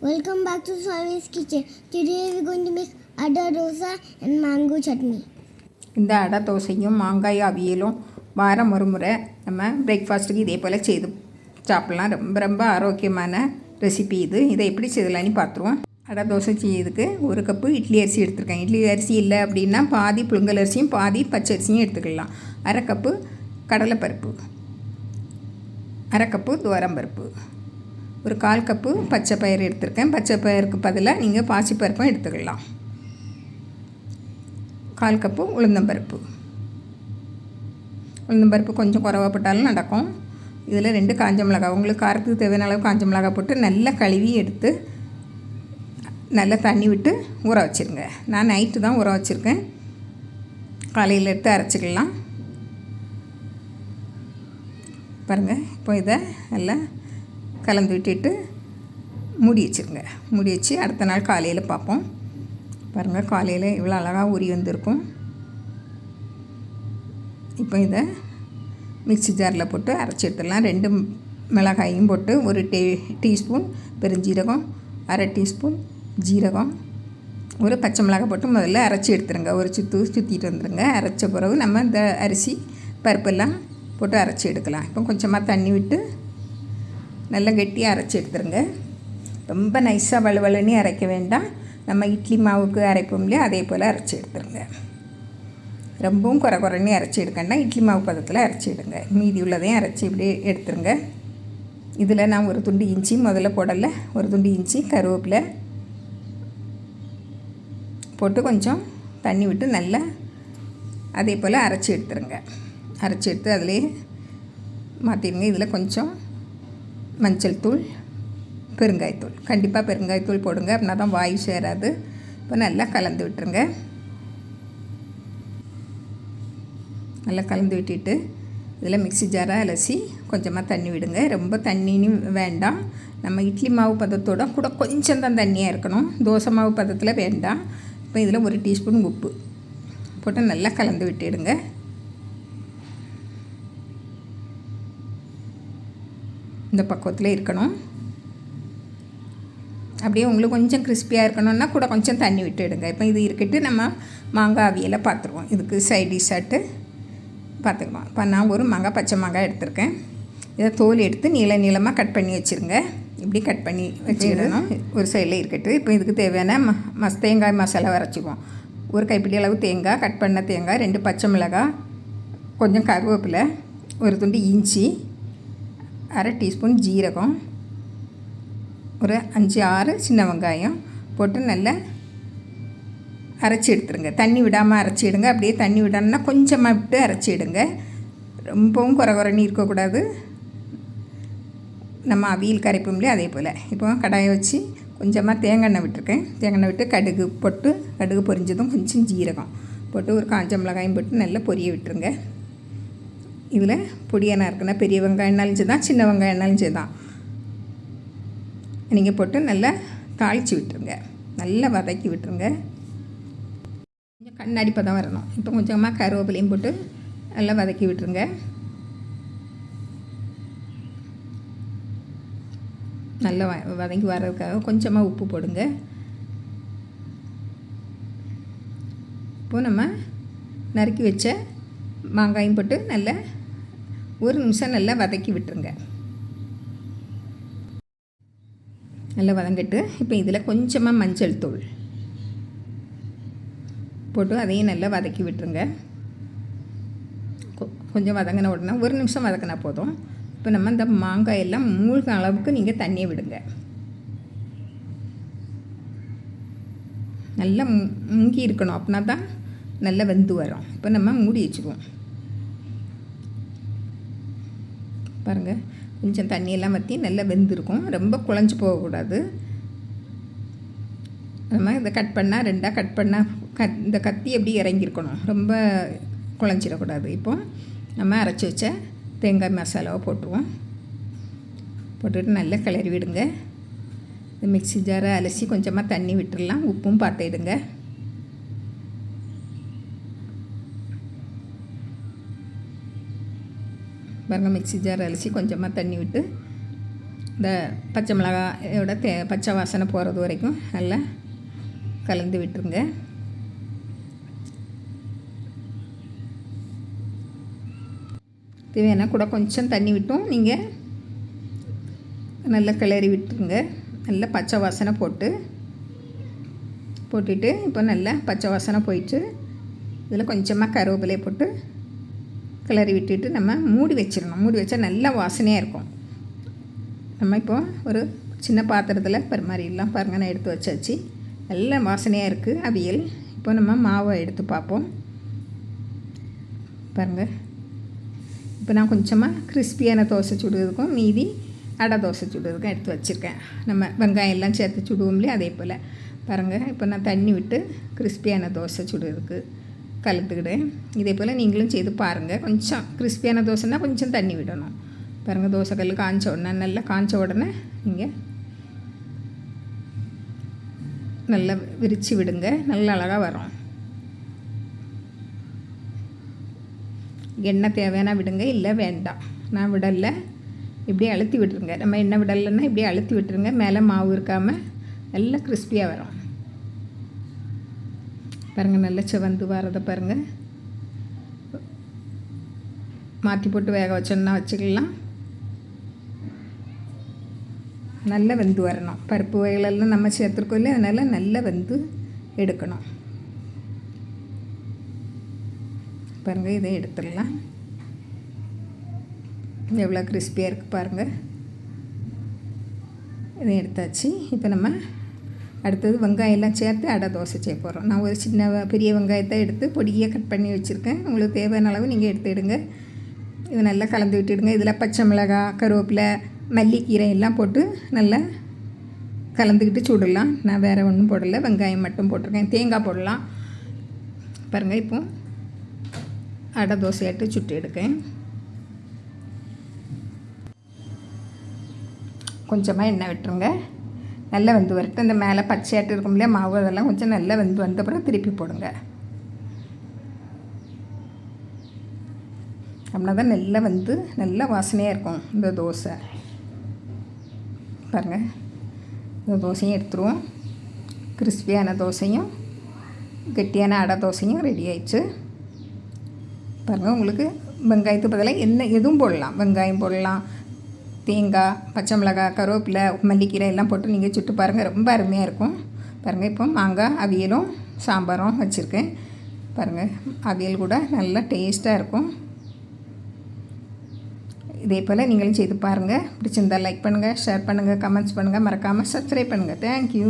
Welcome back to Swami's kitchen. Today we're going to make ada dosa and mango chutney. இந்த அடை தோசையும் மாங்காய் அவியலும் வாரம் ஒரு முறை நம்ம பிரேக்ஃபாஸ்ட்டுக்கு இதே போல் செய்து சாப்பிட்லாம். ரொம்ப ரொம்ப ஆரோக்கியமான ரெசிபி இது. இதை எப்படி செய்யலான்னு பார்த்துருவோம். அடை தோசை செய்யறதுக்கு ஒரு கப்பு இட்லி அரிசி எடுத்துருக்கேன். இட்லி அரிசி இல்லை அப்படின்னா பாதி புழுங்கல் அரிசியும் பாதி பச்சை அரிசியும் எடுத்துக்கலாம். அரை கப்பு கடலைப்பருப்பு அரை கப்பு துவரம்பருப்பு ஒரு கால் கப்பு பச்சை பயிறு எடுத்திருக்கேன். பச்சை பயிருக்கு பதிலாக நீங்கள் பாசிப்பருப்பும் எடுத்துக்கலாம். கால் கப்பு உளுந்தம்பருப்பு உளுந்தம்பருப்பு கொஞ்சம் குறவப்பட்டாலும் நடக்கும். இதில் ரெண்டு காஞ்ச மிளகாய். உங்களுக்கு காரத்துக்கு தேவையான அளவு காஞ்ச மிளகாய் போட்டு நல்லா கழுவி எடுத்து நல்லா தண்ணி விட்டு ஊற வச்சுருங்க. நான் நைட்டு தான் ஊற வச்சுருக்கேன். காலையில் எடுத்து அரைச்சிக்கலாம். பாருங்கள் இப்போ இதை நல்லா கலந்து விட்டுட்டு மூடி வச்சுருங்க. மூடி வச்சு அடுத்த நாள் காலையில் பார்ப்போம். பாருங்கள் காலையில் இவ்வளோ அழகாக உரி வந்திருக்கும். இப்போ இதை மிக்ஸி ஜாரில் போட்டு அரைச்சி எடுத்துடலாம். ரெண்டு மிளகாயும் போட்டு ஒரு டீ டீஸ்பூன் பெருஞ்சீரகம் அரை டீஸ்பூன் ஜீரகம். ஒரு பச்சை மிளகாய் போட்டு முதல்ல அரைச்சி எடுத்துருங்க. ஒரு சுற்று சுற்றிட்டு வந்துடுங்க அரைச்ச பிறகு நம்ம இந்த அரிசி பருப்பெல்லாம் போட்டு அரைச்சி எடுக்கலாம். இப்போ கொஞ்சமாக தண்ணி விட்டு நல்லா கெட்டியாக அரைச்சி எடுத்துருங்க. ரொம்ப நைஸாக வலுவலுன்னு அரைக்க வேண்டாம். நம்ம இட்லி மாவுக்கு அரைப்போம் இல்லையா? அதே போல் அரைச்சி எடுத்துருங்க. ரொம்பவும் குறை குறைன்னு அரைச்சி எடுக்கணும்னா இட்லி மாவு பதத்தில் அரைச்சி எடுங்க. மீதி உள்ளதையும் அரைச்சி இப்படியே எடுத்துருங்க. இதில் நான் ஒரு துண்டு இஞ்சி முதல்ல போடலை. ஒரு துண்டு இஞ்சி கருவேப்பிலை போட்டு கொஞ்சம் தண்ணி விட்டு நல்லா அதே போல் அரைச்சி எடுத்துருங்க. அரைச்சி எடுத்து அதிலே மாற்றிடுங்க இதில் கொஞ்சம் மஞ்சள் தூள் பெருங்காயத்தூள் கண்டிப்பாக பெருங்காயத்தூள் போடுங்க. அப்படின்னா தான் வாயு சேராது. இப்போ நல்லா கலந்து விட்டுருங்க. நல்லா கலந்து விட்டுட்டு இதில் மிக்ஸி ஜாராக அலசி கொஞ்சமாக தண்ணி விடுங்க. ரொம்ப தண்ணின்னு வேண்டாம். நம்ம இட்லி மாவு பதத்தோட கூட கொஞ்சம் தான் தண்ணியாக இருக்கணும். தோசை மாவு பதத்தில் வேண்டாம். இப்போ இதில் ஒரு டீஸ்பூன் உப்பு போட்டு நல்லா கலந்து விட்டுடுங்க. இந்த பக்குவத்தில் இருக்கணும். அப்படியே உங்களுக்கு கொஞ்சம் கிறிஸ்பியாக இருக்கணும்னா கூட கொஞ்சம் தண்ணி விட்டுடுங்க இப்போ இது இருக்கிட்டு நம்ம மாங்காய் அவியலை பார்த்துருவோம். இதுக்கு சைட் டிஷ்ஷாட்டு பார்த்துக்கலாம். இப்போ நான் ஒரு மாங்காய் பச்சை மாங்காய் எடுத்திருக்கேன். இதை தோல் எடுத்து நீள நீளமாக கட் பண்ணி வச்சுருங்க. இப்படி கட் பண்ணி வச்சுக்கிடணும். ஒரு சைடில் இருக்கட்டு இப்போ இதுக்கு தேவையான ம மஸ் தேங்காய் மசாலா வரைச்சிக்குவோம். ஒரு கைப்பிடி அளவு தேங்காய் கட் பண்ண தேங்காய் ரெண்டு பச்சை மிளகாய் கொஞ்சம் கருவேப்பிலை ஒரு துண்டு இஞ்சி அரை டீஸ்பூன் ஜீரகம் ஒரு அஞ்சு ஆறு சின்ன வெங்காயம் போட்டு நல்லா அரைச்சி எடுத்துருங்க. தண்ணி விடாமல் அரைச்சிடுங்க அப்படியே தண்ணி விடாமல் கொஞ்சமாக விட்டு அரைச்சிடுங்க ரொம்பவும் குறை குறைன்னு இருக்கக்கூடாது. நம்ம அவியல் கரைப்போம் அதே போல். இப்போ கடாயை வச்சு கொஞ்சமாக தேங்காய் எண்ணெய் விட்டுருக்கேன். தேங்காய் எண்ணெய் விட்டு கடுகு போட்டு கடுகு பொரிஞ்சதும் கொஞ்சம் ஜீரகம் போட்டு ஒரு காஞ்ச மிளகாயும் போட்டு நல்லா பொரிய விட்டுருங்க. இதில் பொடியாக இருக்குன்னா பெரிய வெங்காயம்னாலும் சரி தான் சின்ன வெங்காயம்னாலும் சரி தான் நீங்கள் போட்டு நல்லா தாளித்து விட்டுருங்க. நல்லா வதக்கி விட்டுருங்க. கொஞ்சம் கண்ணாடி பதம் வரணும். இப்போ கொஞ்சமாக கருவேப்பிலையும் போட்டு நல்லா வதக்கி விட்டுருங்க. நல்லா வ வதங்கி வர்றதுக்காக கொஞ்சமாக உப்பு போடுங்க. இப்போது நம்ம நறுக்கி வச்ச மாங்காயும் போட்டு நல்லா ஒரு நிமிஷம் நல்லா வதக்கி விட்டுருங்க. நல்லா வதங்கிட்டு இப்போ இதில் கொஞ்சமாக மஞ்சள் தூள் போட்டு அதையும் நல்லா வதக்கி விட்டுருங்க. கொஞ்சம் வதங்கின உடனே ஒரு நிமிஷம் வதக்கினா போதும். இப்போ நம்ம இந்த மாங்காய் எல்லாம் மூழ்கின அளவுக்கு நீங்கள் தண்ணியை விடுங்க. நல்லா முங்கி இருக்கணும். அப்படின்னா தான் நல்லா வெந்து வரும். இப்போ நம்ம மூடி வச்சுக்குவோம். பாருங்கள் கொஞ்சம் தண்ணியெல்லாம் வற்றி நல்லா வெந்திருக்கும். ரொம்ப குழஞ்சி போகக்கூடாது. நம்ம இதை கட் பண்ணால் ரெண்டாக கட் பண்ணால் கத் இந்த கத்தி எப்படி இறங்கியிருக்கணும்? ரொம்ப குழஞ்சிடக்கூடாது. இப்போ நம்ம அரைச்சி வச்ச தேங்காய் மசாலாவை போட்டுருவோம். போட்டுட்டு நல்லா கிளறி விடுங்க. இந்த மிக்ஸி ஜாரை அலசி கொஞ்சமாக தண்ணி விட்டுடலாம் உப்பும் பார்த்துடுங்க பாருங்கள் மிக்சி ஜார் அலசி கொஞ்சமாக தண்ணி விட்டு இந்த பச்சை மிளகாயோட தே பச்சை வாசனை போகிறது வரைக்கும் நல்லா கலந்து விட்டுருங்க. தேவையான கூட கொஞ்சம் தண்ணி விட்டும். நீங்கள் நல்லா கிளறி விட்டுருங்க. நல்லா பச்சை வாசனை போட்டு போட்டுட்டு இப்போ நல்லா பச்சை வாசனை போயிட்டு இதில் கொஞ்சமாக கருவேப்பிலையை போட்டு கிளறி விட்டுட்டு நம்ம மூடி வச்சிடணும். மூடி வச்சா நல்லா வாசனையாக இருக்கும். நம்ம இப்போ ஒரு சின்ன பாத்திரத்தில் பரிமாறிடலாம். பாருங்கள் நான் எடுத்து வச்சாச்சு. நல்ல வாசனையாக இருக்குது அவியல். இப்போ நம்ம மாவை எடுத்து பார்ப்போம். பாருங்கள் இப்போ நான் கொஞ்சமாக கிறிஸ்பியான தோசை சுடுறதுக்கும் மீதி அடை தோசை சுடுறதுக்கும் எடுத்து வச்சுருக்கேன். நம்ம வெங்காயம் எல்லாம் சேர்த்து சுடுவோம்லையே அதே போல். பாருங்கள் இப்போ நான் தண்ணி விட்டு கிறிஸ்பியான தோசை சுடுறதுக்கு கலந்துக்கிட்டேன் இதே போல் நீங்களும் செய்து பாருங்கள் கொஞ்சம் கிறிஸ்பியான தோசைன்னா கொஞ்சம் தண்ணி விடணும். பாருங்கள் தோசைக்கல் காய்ச்ச உடனே நல்லா காய்ச்ச உடனே நீங்கள் நல்லா விரித்து விடுங்க. நல்லா அழகாக வரும். எண்ணெய் தேவையான விடுங்க இல்லை வேண்டாம். நான் விடலை. இப்படியே அழுத்தி விட்டுருங்க. நம்ம எண்ணெய் விடலைன்னா இப்படியே அழுத்தி விட்டுருங்க. மேலே மாவு இருக்காமல் நல்லா கிறிஸ்பியாக வரும். பாருங்கள் நல்லா செவந்து வரதை பாருங்கள் மாற்றி போட்டு வேக வச்சோன்னா வச்சுக்கலாம். நல்லா வெந்து வரணும். பருப்பு வகைகளெல்லாம் நம்ம சேர்த்துருக்கோம் இல்லையா? அதனால் நல்லா வெந்து எடுக்கணும். பாருங்கள் இதை எடுத்துடலாம். எவ்வளோ கிறிஸ்பியாக இருக்குது பாருங்கள் இதை எடுத்தாச்சு. இப்போ நம்ம அடுத்தது வெங்காயம் எல்லாம் சேர்த்து அடை தோசை செய்ய போகிறோம் நான் ஒரு சின்ன பெரிய வெங்காயத்தை எடுத்து பொடியாக கட் பண்ணி வச்சுருக்கேன். உங்களுக்கு தேவையான அளவு நீங்கள் எடுத்துடுங்க. இது நல்லா கலந்து விட்டுடுங்க. இதில் பச்சை மிளகா கருவேப்பிலை மல்லிக்கீரை எல்லாம் போட்டு நல்லா கலந்துக்கிட்டு சுடலாம். நான் வேறு ஒன்றும் போடலை. வெங்காயம் மட்டும் போட்டிருக்கேன். தேங்காய் போடலாம். பாருங்கள் இப்போ அடை தோசையாட்டு சுட்டு எடுக்கேன். கொஞ்சமாக எண்ணெய் விட்டுருங்க. நல்லா வெந்து வரட்டும். இந்த மேலே பச்சையாட்டு இருக்கும் இல்லையா மாவு அதெல்லாம் கொஞ்சம் நல்லா வெந்து வந்த பிறகு திருப்பி போடுங்க. அப்படின்னா தான் நல்லா வந்து நல்லா வாசனையாக இருக்கும் இந்த தோசை. பாருங்கள் இந்த தோசையும் எடுத்துருவோம். கிறிஸ்பியான தோசையும் கெட்டியான அடை தோசையும் ரெடி ஆயிடுச்சு. பாருங்கள் உங்களுக்கு வெங்காயத்துக்கு பதிலாக என்ன எதுவும் போடலாம். வெங்காயம் போடலாம். தேங்காய் பச்சை மிளகாய் கருவேப்பிலை மல்லிக்கீரை எல்லாம் போட்டு நீங்கள் சுட்டு பாருங்கள் ரொம்ப அருமையாக இருக்கும். பாருங்கள் இப்போ மாங்காய் அவியலும் சாம்பாரும் வச்சுருக்கேன். பாருங்கள் அவியல் கூட நல்லா டேஸ்ட்டாக இருக்கும். இதே போல் நீங்களும் செய்து பாருங்கள் பிடிச்சிருந்தா லைக் பண்ணுங்கள் ஷேர் பண்ணுங்கள் கமெண்ட்ஸ் பண்ணுங்கள் மறக்காமல் சப்ஸ்கிரைப் பண்ணுங்கள் தேங்க்யூ